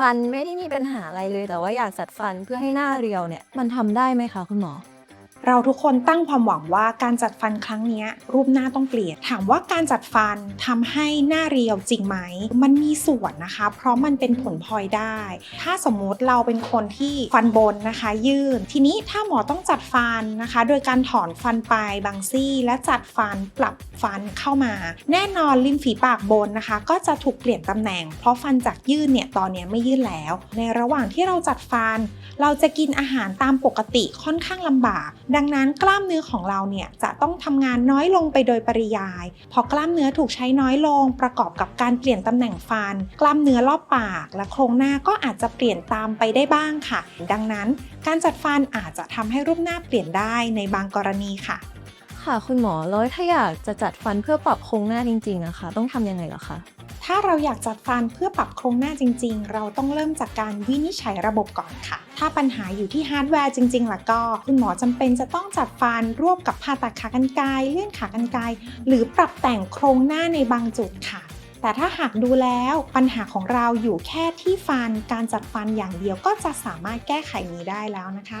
ฟันไม่ได้มีปัญหาอะไรเลย แต่ว่าอยากจัดฟันเพื่อให้หน้าเรียวเนี่ย มันทำได้ไหมคะคุณหมอ เราทุกคนตั้งความหวังว่าการจัดฟันครั้งนี้รูปหน้าต้องเปลี่ยน ถามว่าการจัดฟันทำให้หน้าเรียวจริงไหม มันมีส่วนนะคะ เพราะมันเป็นผลพลอยได้ ถ้าสมมุติเราเป็นคนที่ฟันบนนะคะ ยื่น ทีนี้ถ้าหมอต้องจัดฟันนะคะ โดยการถอนฟันไปบางซี่ และจัดฟันปรับฟันเข้ามา แน่นอนริมฝีปากบนนะคะ ก็จะถูกเปลี่ยนตำแหน่ง เพราะฟันจากยื่นเนี่ยตอนนี้ไม่ยื่นแล้ว ในระหว่างที่เราจัดฟัน เราจะกินอาหารตามปกติค่อนข้างลำบาก ดัังนั้นกล้ามเนื้อของเราเนี่ยจะต้องทำงานน้อยลงไปโดยปริยาย พอกล้ามเนื้อถูกใช้น้อยลง ประกอบกับการเปลี่ยนตำแหน่งฟัน กล้ามเนื้อรอบปาก และโครงหน้าก็อาจจะเปลี่ยนตามไปได้บ้างค่ะ ดังนั้นการจัดฟันอาจจะทำให้รูปหน้าเปลี่ยนได้ในบางกรณีค่ะค่ะคุณหมอแล้วถ้าอยากจะจัดฟันเพื่อปรับโครงหน้าจริงๆอะค่ะต้องทำยังไงหรอคะ ถ้าเราอยากจัดฟันเพื่อปรับโครงหน้าจริง ๆ เราต้องเริ่มจากการวินิจฉัยระบบก่อนค่ะ ถ้าปัญหาอยู่ที่ฮาร์ดแวร์จริงๆล่ะก็ คุณหมอจำเป็นจะต้องจัดฟันร่วมกับผ่าตัดขากรรไกรเลื่อนขากรรไกรหรือปรับแต่งโครงหน้าในบางจุดค่ะแต่ถ้าหากดูแล้วปัญหาของเราอยู่แค่ที่ฟันการจัดฟันอย่างเดียวก็จะสามารถแก้ไขนี้ได้แล้วนะคะ